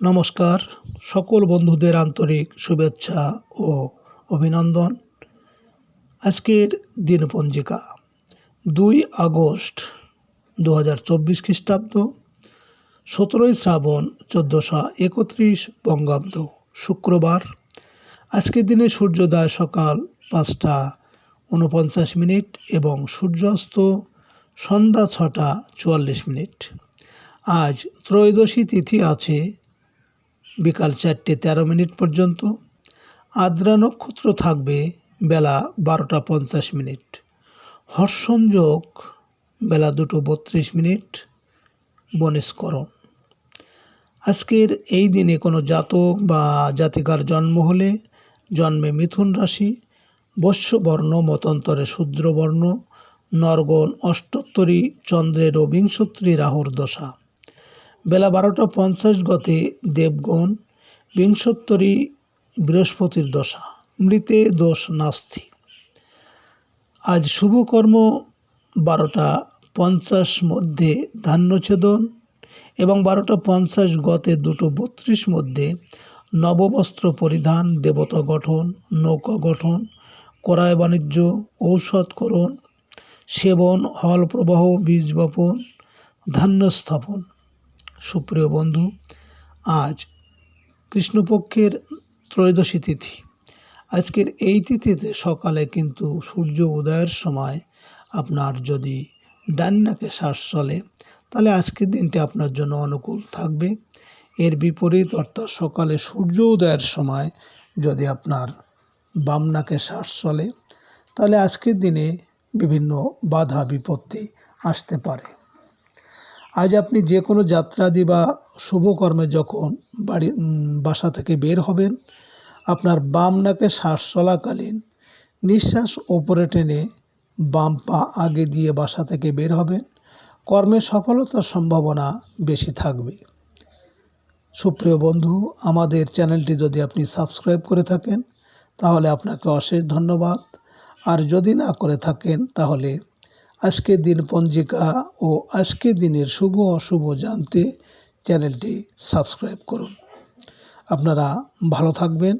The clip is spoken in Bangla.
নমস্কার। সকল বন্ধুদের আন্তরিক শুভেচ্ছা ও অভিনন্দন। আজকের দিনপঞ্জিকা দুই আগস্ট দু হাজার চব্বিশ খ্রিস্টাব্দ, সতেরোই শ্রাবণ চোদ্দোশো একত্রিশ বঙ্গাব্দ, শুক্রবার। আজকের দিনে সূর্যোদয় সকাল পাঁচটা উনপঞ্চাশ মিনিট এবং সূর্যাস্ত সন্ধ্যা ছটা চুয়াল্লিশ মিনিট। আজ ত্রয়োদশী তিথি আছে বিকাল চারটে তেরো মিনিট পর্যন্ত। আদ্রা নক্ষত্র থাকবে বেলা বারোটা পঞ্চাশ মিনিট। হর্ষণযোগ বেলা দুটো বত্রিশ মিনিট। বনিষ্করণ আজকের এই দিনে কোনো জাতক বা জাতিকার জন্ম হলে জন্মে মিথুন রাশি বর্ণ মতন্তরে শূদ্রবর্ণ, নরগণ, অষ্টোত্তরী, চন্দ্রের ও বিংশত্রী রাহুর দশা। বেলা বারোটা পঞ্চাশ গতে দেবগণ বিংশোত্তরী বৃহস্পতির দশা, মৃতে দোষ নাস্তি। আজ শুভকর্ম বারোটা পঞ্চাশ মধ্যে ধান্যছেদন এবং বারোটা পঞ্চাশ গতে দুটো বত্রিশ মধ্যে নববস্ত্র পরিধান, দেবতা গঠন, নৌকা গঠন, ক্রয় বাণিজ্য ঔষধকরণ সেবন, হল প্রবাহ, বীজ বপন, ধান্য স্থাপন। সুপ্রিয় বন্ধু, আজ কৃষ্ণপক্ষের ত্রয়োদশী তিথি। আজকের এই তিথিতে সকালে কিন্তু সূর্য উদয়ের সময় আপনার যদি ডান নাকে শ্বাস চলে, তাহলে আজকের দিনটি আপনার জন্য অনুকূল থাকবে। এর বিপরীত অর্থাৎ সকালে সূর্য উদয়ের সময় যদি আপনার বামনাকে শ্বাস চলে, তাহলে আজকের দিনে বিভিন্ন বাধা বিপত্তি আসতে পারে। আজ আপনি যে কোনো যাত্রাদি বা শুভকর্মে যখন বাড়ি বাসা থেকে বের হবেন, আপনার বাম নাকে শ্বাস চলাকালীন নিঃশ্বাস ওপরে টেনে বাম পা আগে দিয়ে বাসা থেকে বের হবেন। কর্মে সফলতার সম্ভাবনা বেশি থাকবে। সুপ্রিয় বন্ধু, আমাদের চ্যানেলটি যদি আপনি সাবস্ক্রাইব করে থাকেন, তাহলে আপনাকে অশেষ ধন্যবাদ। আর যদি না করে থাকেন, তাহলে আজকের দিন পঞ্জিকা ও আজকে দিনের শুভ অশুভ জানতে চ্যানেলটি সাবস্ক্রাইব করুন। আপনারা ভালো থাকবেন।